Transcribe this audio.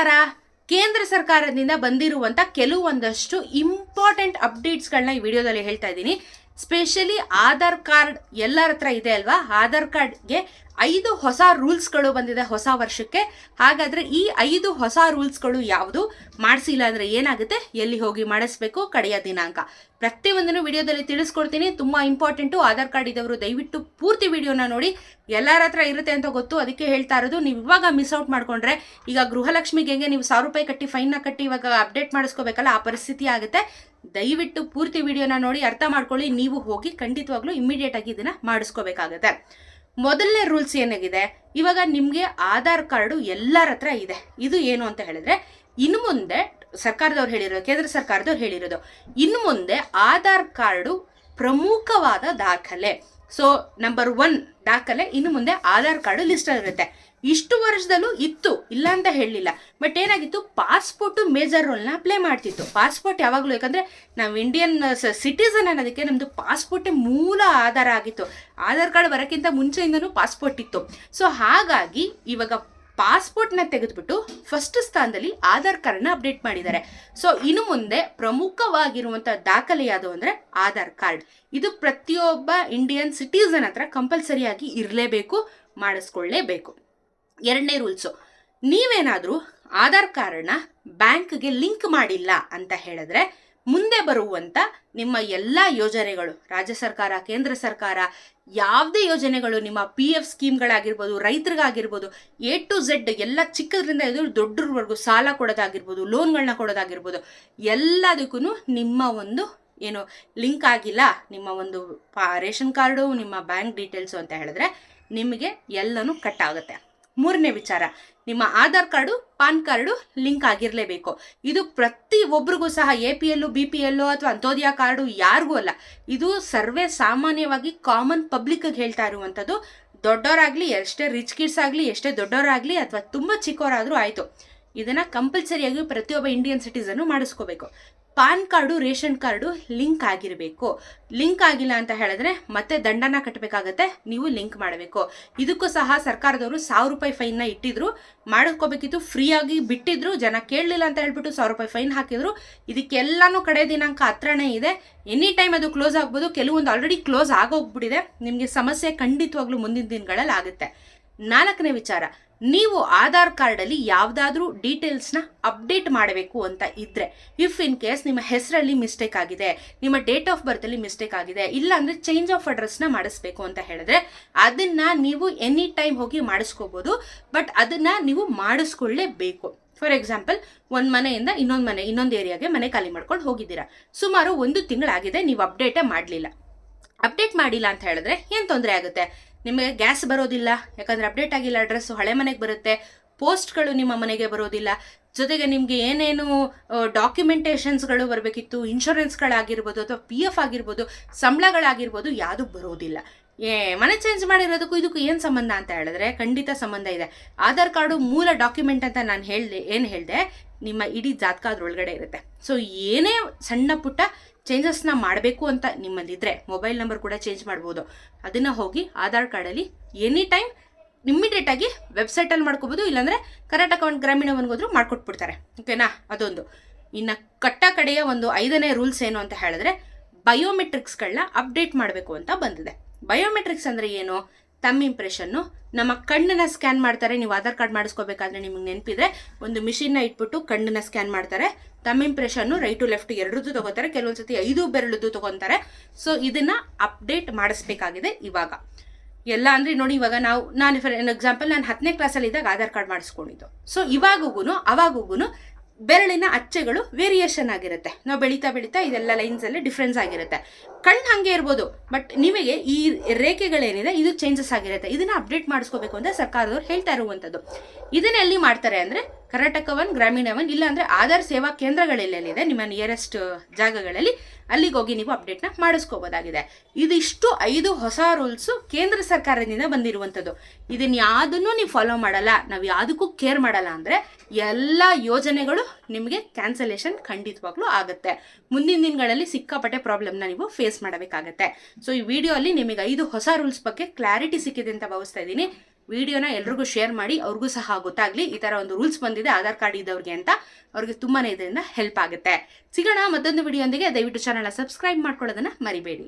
ನಮಸ್ಕಾರ ಕೇಂದ್ರ ಸರ್ಕಾರದಿಂದ ಬಂದಿರುವಂತ ಕೆಲವೊಂದಷ್ಟು ಇಂಪಾರ್ಟೆಂಟ್ ಅಪ್ಡೇಟ್ಸ್ಗಳನ್ನ ಈ ವಿಡಿಯೋದಲ್ಲಿ ಹೇಳ್ತಾ ಇದ್ದೀನಿ. ಸ್ಪೆಷಲಿ ಆಧಾರ್ ಕಾರ್ಡ್ ಎಲ್ಲರ ಹತ್ರ ಇದೆ ಅಲ್ವಾ? ಆಧಾರ್ ಕಾರ್ಡ್ಗೆ ಐದು ಹೊಸ ರೂಲ್ಸ್ಗಳು ಬಂದಿದೆ ಹೊಸ ವರ್ಷಕ್ಕೆ. ಹಾಗಾದ್ರೆ ಈ ಐದು ಹೊಸ ರೂಲ್ಸ್ಗಳು ಯಾವುದು? ಮಾಡಿಸಿಲ್ಲ ಅಂದರೆ ಏನಾಗುತ್ತೆ? ಎಲ್ಲಿ ಹೋಗಿ ಮಾಡಿಸ್ಬೇಕು? ಕಡೆಯ ದಿನಾಂಕ. ಪ್ರತಿಯೊಂದನ್ನು ವಿಡಿಯೋದಲ್ಲಿ ತಿಳಿಸ್ಕೊಡ್ತೀನಿ. ತುಂಬಾ ಇಂಪಾರ್ಟೆಂಟು ಆಧಾರ್ ಕಾರ್ಡ್ ಇದ್ದವರು ದಯವಿಟ್ಟು ಪೂರ್ತಿ ವಿಡಿಯೋನ ನೋಡಿ. ಎಲ್ಲರ ಹತ್ರ ಇರುತ್ತೆ ಅಂತ ಗೊತ್ತು. ಅದಕ್ಕೆ ಹೇಳ್ತಾ ಇರೋದು, ನೀವು ಇವಾಗ ಮಿಸ್ ಔಟ್ ಮಾಡ್ಕೊಂಡ್ರೆ ಈಗ ಗೃಹಲಕ್ಷ್ಮಿಗೆ ನೀವು ಸಾವಿರ ರೂಪಾಯಿ ಕಟ್ಟಿ ಫೈನ್ನ ಕಟ್ಟಿ ಇವಾಗ ಅಪ್ಡೇಟ್ ಮಾಡಿಸ್ಕೋಬೇಕಲ್ಲ, ಆ ಪರಿಸ್ಥಿತಿ ಆಗುತ್ತೆ. ದಯವಿಟ್ಟು ಪೂರ್ತಿ ವಿಡಿಯೋನ ನೋಡಿ ಅರ್ಥ ಮಾಡ್ಕೊಳ್ಳಿ. ನೀವು ಹೋಗಿ ಖಂಡಿತವಾಗ್ಲೂ ಇಮಿಡಿಯೇಟ್ ಆಗಿ ಇದನ್ನ ಮಾಡಿಸ್ಕೋಬೇಕಾಗತ್ತೆ. ಮೊದಲನೇ ರೂಲ್ಸ್ ಏನಾಗಿದೆ? ಇವಾಗ ನಿಮಗೆ ಆಧಾರ್ ಕಾರ್ಡು ಎಲ್ಲರ ಹತ್ರ ಇದೆ. ಇದು ಏನು ಅಂತ ಹೇಳಿದ್ರೆ, ಇನ್ನು ಮುಂದೆ ಸರ್ಕಾರದವ್ರು ಹೇಳಿರೋದು ಕೇಂದ್ರ ಸರ್ಕಾರದವ್ರು ಹೇಳಿರೋದು, ಇನ್ನು ಮುಂದೆ ಆಧಾರ್ ಕಾರ್ಡು ಪ್ರಮುಖವಾದ ದಾಖಲೆ. ಸೊ ನಂಬರ್ ಒನ್ ದಾಖಲೆ, ಇನ್ನು ಮುಂದೆ ಆಧಾರ್ ಕಾರ್ಡು ಲಿಸ್ಟ್ ಇರುತ್ತೆ ಇಷ್ಟು ವರ್ಷದಲ್ಲೂ ಇತ್ತು, ಇಲ್ಲ ಅಂತ ಹೇಳಲಿಲ್ಲ. ಬಟ್ ಏನಾಗಿತ್ತು? ಪಾಸ್ಪೋರ್ಟು ಮೇಜರ್ ರೋಲ್ನ ಪ್ಲೇ ಮಾಡ್ತಿತ್ತು. ಪಾಸ್ಪೋರ್ಟ್ ಯಾವಾಗಲೂ, ಯಾಕಂದರೆ ನಾವು ಇಂಡಿಯನ್ ಸಿಟಿಸನ್ ಅನ್ನೋದಕ್ಕೆ ನಮ್ಮದು ಪಾಸ್ಪೋರ್ಟೇ ಮೂಲ ಆಧಾರ ಆಗಿತ್ತು. ಆಧಾರ್ ಕಾರ್ಡ್ ಬರೋಕ್ಕಿಂತ ಮುಂಚೆಯಿಂದನೂ ಪಾಸ್ಪೋರ್ಟ್ ಇತ್ತು. ಸೊ ಹಾಗಾಗಿ ಇವಾಗ ಪಾಸ್ಪೋರ್ಟ್ನ ತೆಗೆದುಬಿಟ್ಟು ಫಸ್ಟ್ ಸ್ಥಾನದಲ್ಲಿ ಆಧಾರ್ ಕಾರ್ಡ್ನ ಅಪ್ಡೇಟ್ ಮಾಡಿದ್ದಾರೆ. ಸೊ ಇನ್ನು ಮುಂದೆ ಪ್ರಮುಖವಾಗಿರುವಂಥ ದಾಖಲೆ ಯಾವುದು ಅಂದರೆ ಆಧಾರ್ ಕಾರ್ಡ್ ಇದು ಪ್ರತಿಯೊಬ್ಬ ಇಂಡಿಯನ್ ಸಿಟಿಸನ್ ಹತ್ರ ಕಂಪಲ್ಸರಿಯಾಗಿ ಇರಲೇಬೇಕು, ಮಾಡಿಸ್ಕೊಳ್ಳೇಬೇಕು. ಎರಡನೇ ರೂಲ್ಸು. ನೀವೇನಾದರೂ ಆಧಾರ್ ಕಾರ್ಡ್ನ ಬ್ಯಾಂಕ್ಗೆ ಲಿಂಕ್ ಮಾಡಿಲ್ಲ ಅಂತ ಹೇಳಿದ್ರೆ ಮುಂದೆ ಬರುವಂಥ ನಿಮ್ಮ ಎಲ್ಲ ಯೋಜನೆಗಳು, ರಾಜ್ಯ ಸರ್ಕಾರ, ಕೇಂದ್ರ ಸರ್ಕಾರ, ಯಾವುದೇ ಯೋಜನೆಗಳು ನಿಮ್ಮ ಪಿ ಎಫ್ ಸ್ಕೀಮ್ಗಳಾಗಿರ್ಬೋದು, ರೈತರಿಗಾಗಿರ್ಬೋದು ಎ ಟು ಝೆಡ್ ಎಲ್ಲ ಚಿಕ್ಕದ್ರಿಂದ ಇದು ದೊಡ್ಡರವರೆಗೂ ಸಾಲ ಕೊಡೋದಾಗಿರ್ಬೋದು ಲೋನ್ಗಳನ್ನ ಕೊಡೋದಾಗಿರ್ಬೋದು ಎಲ್ಲದಕ್ಕೂ ನಿಮ್ಮ ಒಂದು ಏನು ಲಿಂಕ್ ಆಗಿಲ್ಲ, ನಿಮ್ಮ ಒಂದು ಪಾ ರೇಷನ್ ಕಾರ್ಡು, ನಿಮ್ಮ ಬ್ಯಾಂಕ್ ಡೀಟೇಲ್ಸು ಅಂತ ಹೇಳಿದ್ರೆ ನಿಮಗೆ ಎಲ್ಲನೂ ಕಟ್ ಆಗುತ್ತೆ. ಮೂರನೇ ವಿಚಾರ. ನಿಮ್ಮ Aadhaar card, PAN card link ಆಗಿರಲೇಬೇಕು. ಇದು ಪ್ರತಿ ಒಬ್ರಿಗೂ ಸಹ, A P L B P L ಅಥವಾ ಅಂತ್ಯೋದಯ ಕಾರ್ಡು ಯಾರಿಗೂ ಅಲ್ಲ. ಇದು ಸರ್ವೇ ಸಾಮಾನ್ಯವಾಗಿ ಕಾಮನ್ ಪಬ್ಲಿಕ್ಗೆ ಹೇಳ್ತಾ ಇರುವಂಥದ್ದು. ದೊಡ್ಡವರಾಗಲಿ ಎಷ್ಟೇ ರಿಚ್ ಕಿಡ್ಸ್ ಆಗಲಿ, ಎಷ್ಟೇ ದೊಡ್ಡವರಾಗಲಿ ಅಥವಾ ತುಂಬ ಚಿಕ್ಕವರಾದರೂ ಆಯಿತು. ಇದನ್ನು ಕಂಪಲ್ಸರಿಯಾಗಿ ಪ್ರತಿಯೊಬ್ಬ Indian ಸಿಟಿಸನ್ನು ಮಾಡಿಸ್ಕೋಬೇಕು. PAN card ration card link ಆಗಿರಬೇಕು. ಲಿಂಕ್ ಆಗಿಲ್ಲ ಅಂತ ಹೇಳಿದ್ರೆ ಮತ್ತೆ ದಂಡನ ಕಟ್ಟಬೇಕಾಗತ್ತೆ ನೀವು ಲಿಂಕ್ ಮಾಡಬೇಕು. ಇದಕ್ಕೂ ಸಹ ಸರ್ಕಾರದವರು ಸಾವಿರ ರೂಪಾಯಿ ಫೈನ್ನ ಇಟ್ಟಿದ್ರು, ಮಾಡ್ಕೋಬೇಕಿತ್ತು ಫ್ರೀಯಾಗಿ ಬಿಟ್ಟಿದ್ರು, ಜನ ಕೇಳಲಿಲ್ಲ ಅಂತ ಹೇಳ್ಬಿಟ್ಟು ಸಾವಿರ ರೂಪಾಯಿ ಫೈನ್ ಹಾಕಿದ್ರು. ಇದಕ್ಕೆಲ್ಲಾನು ಕಡೆ ದಿನಾಂಕ ಹತ್ರನೇ ಇದೆ. ಎನಿ ಟೈಮ್ ಅದು ಕ್ಲೋಸ್ ಆಗ್ಬೋದು, ಕೆಲವೊಂದು ಆಲ್ರೆಡಿ ಕ್ಲೋಸ್ ಆಗೋಗ್ಬಿಟ್ಟಿದೆ. ನಿಮಗೆ ಸಮಸ್ಯೆ ಖಂಡಿತವಾಗ್ಲೂ ಮುಂದಿನ ದಿನಗಳಲ್ಲಿ ಆಗುತ್ತೆ. ನಾಲ್ಕನೇ ವಿಚಾರ, ನೀವು ಆಧಾರ್ ಕಾರ್ಡಲ್ಲಿ ಯಾವುದಾದ್ರೂ ಡೀಟೇಲ್ಸ್ನ ಅಪ್ಡೇಟ್ ಮಾಡಬೇಕು ಅಂತ ಇದ್ದರೆ ಇಫ್ ಇನ್ ಕೇಸ್ ನಿಮ್ಮ ಹೆಸರಲ್ಲಿ ಮಿಸ್ಟೇಕ್ ಆಗಿದೆ, ನಿಮ್ಮ ಡೇಟ್ ಆಫ್ ಬರ್ತಲ್ಲಿ ಮಿಸ್ಟೇಕ್ ಆಗಿದೆ ಇಲ್ಲ ಅಂದರೆ ಚೇಂಜ್ ಆಫ್ ಅಡ್ರೆಸ್ನ ಮಾಡಿಸ್ಬೇಕು ಅಂತ ಹೇಳಿದ್ರೆ, ಅದನ್ನು ನೀವು ಎನಿ ಟೈಮ್ ಹೋಗಿ ಮಾಡಿಸ್ಕೋಬೋದು ಬಟ್ ಅದನ್ನು ನೀವು ಮಾಡಿಸ್ಕೊಳ್ಳೇಬೇಕು. ಫಾರ್ ಎಕ್ಸಾಂಪಲ್ ಒಂದು ಮನೆಯಿಂದ ಇನ್ನೊಂದು ಮನೆ, ಇನ್ನೊಂದು ಏರಿಯಾಗೆ ಮನೆ ಖಾಲಿ ಮಾಡ್ಕೊಂಡು ಹೋಗಿದ್ದೀರಾ. ಸುಮಾರು ಒಂದು ತಿಂಗಳಾಗಿದೆ, ನೀವು ಅಪ್ಡೇಟೇ ಮಾಡಲಿಲ್ಲ. ಅಪ್ಡೇಟ್ ಮಾಡಿಲ್ಲ ಅಂತ ಹೇಳಿದ್ರೆ ಏನು ತೊಂದರೆ ಆಗುತ್ತೆ? ನಿಮಗೆ ಗ್ಯಾಸ್ ಬರೋದಿಲ್ಲ, ಯಾಕಂದರೆ ಅಪ್ಡೇಟ್ ಆಗಿಲ್ಲ ಅಡ್ರೆಸ್ಸು ಹಳೆ ಮನೆಗೆ ಬರುತ್ತೆ ಪೋಸ್ಟ್ಗಳು ನಿಮ್ಮ ಮನೆಗೆ ಬರೋದಿಲ್ಲ. ಜೊತೆಗೆ ನಿಮಗೆ ಏನೇನು ಡಾಕ್ಯುಮೆಂಟೇಷನ್ಸ್ಗಳು ಬರಬೇಕಿತ್ತು ಇನ್ಶೂರೆನ್ಸ್ಗಳಾಗಿರ್ಬೋದು ಅಥವಾ ಪಿ ಎಫ್ ಆಗಿರ್ಬೋದು, ಸಂಬಳಗಳಾಗಿರ್ಬೋದು, ಯಾವುದು ಬರೋದಿಲ್ಲ. ಏ, ಮನೆ ಚೇಂಜ್ ಮಾಡಿರೋದಕ್ಕೂ ಇದಕ್ಕೂ ಏನು ಸಂಬಂಧ ಅಂತ ಹೇಳಿದ್ರೆ, ಖಂಡಿತ ಸಂಬಂಧ ಇದೆ. ಆಧಾರ್ ಕಾರ್ಡು ಮೂಲ ಡಾಕ್ಯುಮೆಂಟ್ ಅಂತ ನಾನು ಹೇಳಿದೆ, ಏನು ಹೇಳಿದೆ, ನಿಮ್ಮ ಇಡೀ ಜಾತಕ ಅದ್ರೊಳಗಡೆ ಇರುತ್ತೆ. ಸೊ ಏನೇ ಸಣ್ಣ ಪುಟ್ಟ ಚೇಂಜಸ್ನ ಮಾಡಬೇಕು ಅಂತ ನಿಮ್ಮಲ್ಲಿದ್ದರೆ ಮೊಬೈಲ್ ನಂಬರ್ ಕೂಡ ಚೇಂಜ್ ಮಾಡ್ಬೋದು. ಅದನ್ನು ಹೋಗಿ ಆಧಾರ್ ಕಾರ್ಡಲ್ಲಿ ಎನಿ ಟೈಮ್ ಇಮ್ಮಿಡಿಯೇಟಾಗಿ ವೆಬ್ಸೈಟಲ್ಲಿ ಮಾಡ್ಕೋಬೋದು, ಇಲ್ಲಾಂದರೆ ಕರ್ನಾಟಕ ಅಕೌಂಟ್ ಗ್ರಾಮೀಣ ಹೋದ್ರೂ ಮಾಡ್ಕೊಟ್ಬಿಡ್ತಾರೆ. ಓಕೆನಾ ಅದೊಂದು. ಇನ್ನು ಕಟ್ಟ ಕಡೆಯ ಒಂದು ಐದನೇ ರೂಲ್ಸ್ ಏನು ಅಂತ ಹೇಳಿದ್ರೆ ಬಯೋಮೆಟ್ರಿಕ್ಸ್ಗಳನ್ನ ಅಪ್ಡೇಟ್ ಮಾಡಬೇಕು ಅಂತ ಬಂದಿದೆ. ಬಯೋಮೆಟ್ರಿಕ್ಸ್ ಅಂದರೆ ಏನು? ತಮ್ಮ ಇಂಪ್ರೆಷನ್ನು ನಮ್ಮ ಕಣ್ಣನ್ನ ಸ್ಕ್ಯಾನ್ ಮಾಡ್ತಾರೆ. ನೀವು ಆಧಾರ್ ಕಾರ್ಡ್ ಮಾಡಿಸ್ಕೋಬೇಕಾದ್ರೆ ನಿಮಗೆ ನೆನಪಿದ್ರೆ ಒಂದು ಮಿಷಿನ್ನ ಇಟ್ಬಿಟ್ಟು ಕಣ್ಣನ್ನ ಸ್ಕ್ಯಾನ್ ಮಾಡ್ತಾರೆ. ತಮ್ಮ ಇಂಪ್ರೆಷನ್ನು ರೈಟು ಲೆಫ್ಟ್ ಎರಡರದ್ದು ತಗೋತಾರೆ. ಕೆಲವೊಂದ್ಸತಿ ಐದು ಬೆರಳದ್ದು ತೊಗೊತಾರೆ. ಸೊ ಇದನ್ನ ಅಪ್ಡೇಟ್ ಮಾಡಿಸ್ಬೇಕಾಗಿದೆ ಇವಾಗ. ಎಲ್ಲ ಅಂದರೆ ನೋಡಿ, ಇವಾಗ ನಾವು, ನಾನು ಫಾರ್ ಎಕ್ಸಾಂಪಲ್ ನಾನು ಹತ್ತನೇ ಕ್ಲಾಸಲ್ಲಿ ಇದ್ದಾಗ ಆಧಾರ್ ಕಾರ್ಡ್ ಮಾಡಿಸ್ಕೊಂಡಿದ್ದು. ಸೊ ಇವಾಗೂ ಅವಾಗೂ ಬೆರಳಿನ ಅಚ್ಚೆಗಳು ವೇರಿಯೇಷನ್ ಆಗಿರುತ್ತೆ. ನಾವು ಬೆಳೀತಾ ಬೆಳೀತಾ ಇದೆಲ್ಲ ಲೈನ್ಸಲ್ಲಿ ಡಿಫ್ರೆನ್ಸ್ ಆಗಿರುತ್ತೆ. ಕಣ್ಣು ಹಾಗೆ ಇರ್ಬೋದು ಬಟ್ ನಿಮಗೆ ಈ ರೇಖೆಗಳೇನಿದೆ, ಇದು ಚೇಂಜಸ್ ಆಗಿರುತ್ತೆ. ಇದನ್ನ ಅಪ್ಡೇಟ್ ಮಾಡಿಸ್ಕೋಬೇಕು ಅಂತ ಸರ್ಕಾರದವ್ರು ಹೇಳ್ತಾ ಇರುವಂಥದ್ದು. ಇದನ್ನ ಎಲ್ಲಿ ಮಾಡ್ತಾರೆ ಅಂದರೆ ಕರ್ನಾಟಕ ಒನ್ ಗ್ರಾಮೀಣ ಒನ್ ಇಲ್ಲ ಅಂದರೆ ಆಧಾರ್ ಸೇವಾ ಕೇಂದ್ರಗಳೆಲ್ಲೆಲ್ಲಿದೆ ನಿಮ್ಮ ನಿಯರೆಸ್ಟ್ ಜಾಗಗಳಲ್ಲಿ ಅಲ್ಲಿಗೆ ಹೋಗಿ ನೀವು ಅಪ್ಡೇಟ್ನ ಮಾಡಿಸ್ಕೋಬೋದಾಗಿದೆ. ಇದಿಷ್ಟು ಐದು ಹೊಸ ರೂಲ್ಸು ಕೇಂದ್ರ ಸರ್ಕಾರದಿಂದ ಬಂದಿರುವಂಥದ್ದು ಇದನ್ನ ಯಾವುದನ್ನು ನೀವು ಫಾಲೋ ಮಾಡಲ್ಲ. ನಾವು ಯಾವುದಕ್ಕೂ ಕೇರ್ ಮಾಡಲ್ಲ ಅಂದರೆ ಎಲ್ಲ ಯೋಜನೆಗಳು ನಿಮಗೆ ಕ್ಯಾನ್ಸಲೇಷನ್ ಖಂಡಿತವಾಗ್ಲೂ ಆಗುತ್ತೆ. ಮುಂದಿನ ದಿನಗಳಲ್ಲಿ ಸಿಕ್ಕಾಪಟ್ಟೆ ಪ್ರಾಬ್ಲಮ್ನ ನೀವು ಫೇಸ್ ಮಾಡಬೇಕಾಗತ್ತೆ. ಸೊ ಈ ವಿಡಿಯೋ ಅಲ್ಲಿ ನಿಮಗೆ ಐದು ಹೊಸ ರೂಲ್ಸ್ ಬಗ್ಗೆ ಕ್ಲಾರಿಟಿ ಸಿಕ್ಕಿದೆ ಅಂತ ಭಾವಿಸ್ತಾ ಇದ್ದೀನಿ. ವಿಡಿಯೋನ ಎಲ್ರಿಗೂ ಶೇರ್ ಮಾಡಿ ಅವ್ರಿಗೂ ಸಹ ಗೊತ್ತಾಗಲಿ, ಈ ತರ ಒಂದು ರೂಲ್ಸ್ ಬಂದಿದೆ, ಆಧಾರ್ ಕಾರ್ಡ್ ಇದ್ದವ್ರಿಗೆ ಅಂತ ಅವ್ರಿಗೆ ತುಂಬಾನೇ ಇದರಿಂದ ಹೆಲ್ಪ್ ಆಗುತ್ತೆ. ಸಿಗೋಣ ಮತ್ತೊಂದು ವಿಡಿಯೋಂದಿಗೆ, ದಯವಿಟ್ಟು ಚಾನಲ್ನ ಸಬ್ಸ್ಕ್ರೈಬ್ ಮಾಡ್ಕೊಳ್ಳೋದನ್ನ ಮರಿಬೇಡಿ.